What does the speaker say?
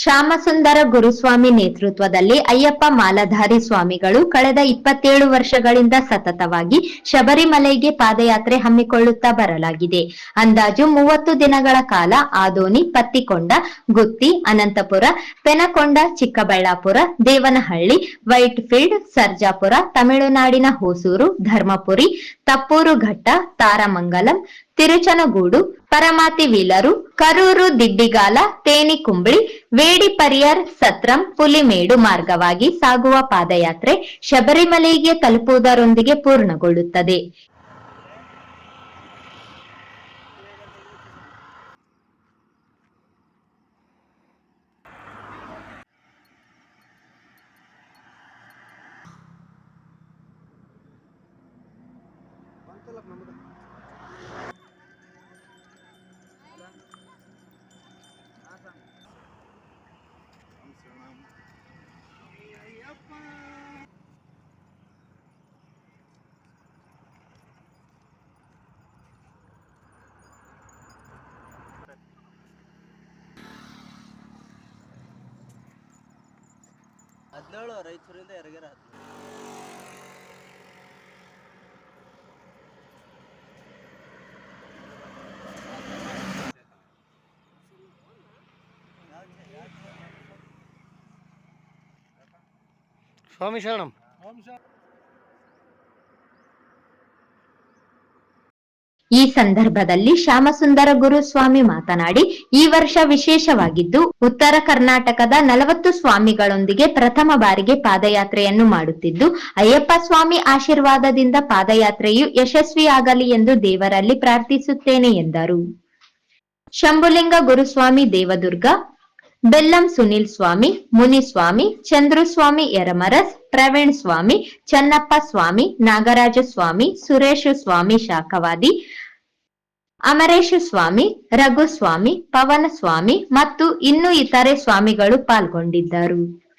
Shyamsundar Guruswamy ನೇತೃತ್ವದಲ್ಲಿ ಅಯ್ಯಪ್ಪ ಮಾಲಧಾರಿ ಸ್ವಾಮಿಗಳು ಕಳೆದ ಇಪ್ಪತ್ತೇಳು ವರ್ಷಗಳಿಂದ ಸತತವಾಗಿ ಶಬರಿಮಲೆಗೆ ಪಾದಯಾತ್ರೆ ಹಮ್ಮಿಕೊಳ್ಳುತ್ತಾ ಬರಲಾಗಿದೆ. ಅಂದಾಜು ಮೂವತ್ತು ದಿನಗಳ ಕಾಲ ಆದೋನಿ ಪತ್ತಿಕೊಂಡ, ಗುತ್ತಿ, ಅನಂತಪುರ, ಪೆನಕೊಂಡ, ಚಿಕ್ಕಬಳ್ಳಾಪುರ, ದೇವನಹಳ್ಳಿ, ವೈಟ್ಫೀಲ್ಡ್, ಸರ್ಜಾಪುರ, ತಮಿಳುನಾಡಿನ ಹೊಸೂರು, ಧರ್ಮಪುರಿ, ತಪ್ಪೂರು ಘಟ್ಟ, ತಾರಮಂಗಲಂ, ತಿರುಚನಗೂಡು, ಪರಮಾತಿ ವೀಲರು, ಕರೂರು ದಿಡ್ಡಿಗಾಲ ತೇನಿಕುಂಬ್ಳಿ ವೇಡಿಪರಿಯರ್ ಸತ್ರಂ ಪುಲಿಮೇಡು ಮಾರ್ಗವಾಗಿ ಸಾಗುವ ಪಾದಯಾತ್ರೆ ಶಬರಿಮಲೆಗೆ ತಲುಪುವುದರೊಂದಿಗೆ ಪೂರ್ಣಗೊಳ್ಳುತ್ತದೆ. ಹದಿನೇಳು ರಾಯಚೂರಿಂದ ಎರಗೇರ ಈ ಸಂದರ್ಭದಲ್ಲಿ ಶ್ಯಾಮಸುಂದರ ಗುರುಸ್ವಾಮಿ ಮಾತನಾಡಿ, ಈ ವರ್ಷ ವಿಶೇಷವಾಗಿದ್ದು ಉತ್ತರ ಕರ್ನಾಟಕದ ನಲವತ್ತು ಸ್ವಾಮಿಗಳೊಂದಿಗೆ ಪ್ರಥಮ ಬಾರಿಗೆ ಪಾದಯಾತ್ರೆಯನ್ನು ಮಾಡುತ್ತಿದ್ದು, ಅಯ್ಯಪ್ಪ ಸ್ವಾಮಿ ಆಶೀರ್ವಾದದಿಂದ ಪಾದಯಾತ್ರೆಯು ಯಶಸ್ವಿಯಾಗಲಿ ಎಂದು ದೇವರಲ್ಲಿ ಪ್ರಾರ್ಥಿಸುತ್ತೇನೆ ಎಂದರು. ಶಂಭುಲಿಂಗ ಗುರುಸ್ವಾಮಿ ದೇವದುರ್ಗ ಬೆಲ್ಲಂ ಸುನಿಲ್ ಸ್ವಾಮಿ ಮುನಿಸ್ವಾಮಿ ಚಂದ್ರಸ್ವಾಮಿ ಯರಮರಸ್, ಪ್ರವೀಣ್ ಸ್ವಾಮಿ, ಚನ್ನಪ್ಪ ಸ್ವಾಮಿ, ನಾಗರಾಜ ಸ್ವಾಮಿ, ಸುರೇಶ ಸ್ವಾಮಿ ಶಾಖವಾದಿ, ಅಮರೇಶ ಸ್ವಾಮಿ ರಘುಸ್ವಾಮಿ ಪವನ ಸ್ವಾಮಿ ಮತ್ತು ಇನ್ನು ಇತರೆ ಸ್ವಾಮಿಗಳು ಪಾಲ್ಗೊಂಡಿದ್ದರು.